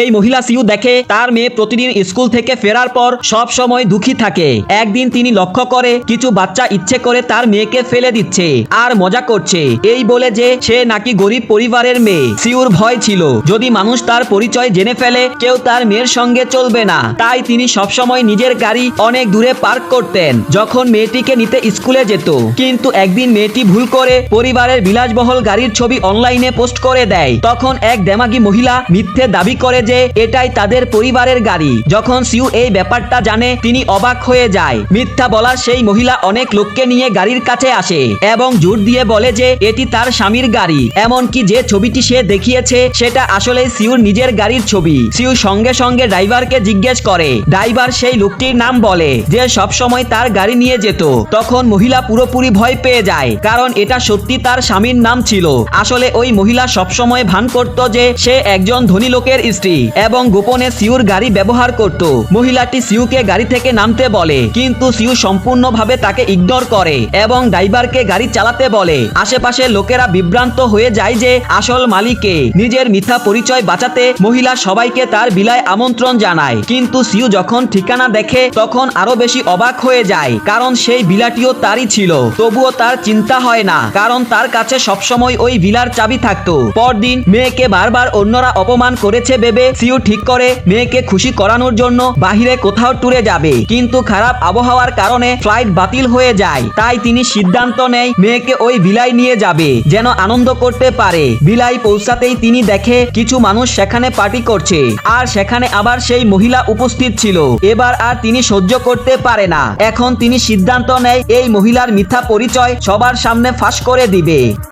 এই মহিলা সিউ দেখে তার মেয়ে প্রতিদিন স্কুল থেকে ফেরার পর সব সময় দুঃখী থাকে। একদিন তিনি লক্ষ্য করে কিছু বাচ্চা ইচ্ছে করে তার মেয়েকে ফেলে দিচ্ছে আর মজা করছে। এই বলে যে সে নাকি গরিব পরিবারের মেয়ে। সিউর ভয় ছিল। যদি মানুষ তার পরিচয় জেনে ফেলে, কেউ তার মেয়ের সঙ্গে চলবে না। তাই তিনি সবসময় নিজের গাড়ি অনেক দূরে পার্ক করতেন, যখন মেয়েটিকে নিতে স্কুলে যেত। কিন্তু একদিন মেয়েটি ভুল করে পরিবারের বিলাসবহল গাড়ির ছবি অনলাইনে পোস্ট করে দেয়। তখন এক দেমাগি মহিলা মিথ্যে দাবি করে যে এটাই তাদের পরিবারের গাড়ি। যখন সিউ এই ব্যাপারটা জানে, তিনি অবাক হয়ে যায়। মিথ্যা বলার সেই মহিলা অনেক লোককে নিয়ে গাড়ির কাছে আসে এবং জোর দিয়ে বলে যে, এটি তার স্বামীর গাড়ি। এমনকি যে ছবিটি সে দেখিয়েছে, সেটা আসলে সিউর নিজের গাড়ির ছবি। সিউ সঙ্গে সঙ্গে ড্রাইভারকে জিজ্ঞেস করে। ড্রাইভার সেই লোকটির নাম বলে, যে সব সময় তার গাড়ি নিয়ে যেত। তখন মহিলা পুরোপুরি ভয় পেয়ে যায়, কারণ এটা সত্যি তার স্বামীর নাম ছিল। আসলে ওই মহিলা সবসময় ভান করত যে, সে একজন ধনী লোকের স্ত্রী। এবং গোপনে সিউর গাড়ি ব্যবহার করত। মহিলাটি সিউকে গাড়ি থেকে নামতে বলে, কিন্তু সিউ সম্পূর্ণভাবে তাকে ইগনোর করে এবং ড্রাইভারকে গাড়ি চালাতে বলে। আশেপাশের লোকেরা বিভ্রান্ত হয়ে যায় যে, আসল মালিককে নিজের মিথ্যা পরিচয় বাঁচাতে মহিলা সবাইকে তার বিলায় আমন্ত্রণ জানায়। কিন্তু সিউ যখন ঠিকানা দেখে, তখন আরও বেশি অবাক হয়ে যায়, কারণ সেই বিলাটিও তারই ছিল। তবুও তার চিন্তা হয় না, কারণ তার কাছে সবসময় ওই ভিলার চাবি থাকতো। পরদিন মেয়েকে বারবার অন্যরা অপমান করেছে ভেবে সিউ ঠিক করে মেয়েকে খুশি করানোর জন্য বাহিরে কোথাও ট্যুরে যাবে। কিন্তু খারাপ আবহাওয়ার কারণে ফ্লাইট বাতিল হয়ে যায়। তাই তিনি সিদ্ধান্ত নেয়, মেয়েকে ওই বিলাই নিয়ে যাবে, যেন আনন্দ করতে পারে। ভিলায় পৌঁছাতেই তিনি দেখে কিছু মানুষ সেখানে পার্টি করছে। আর সেখানে আবার সেই মহিলা উপস্থিত ছিল। এবার আর তিনি সহ্য করতে পারে না। এখন তিনি সিদ্ধান্ত নেয়, এই মহিলার মিথ্যা পরিচয় সবার সামনে ফাঁস করে দিবে।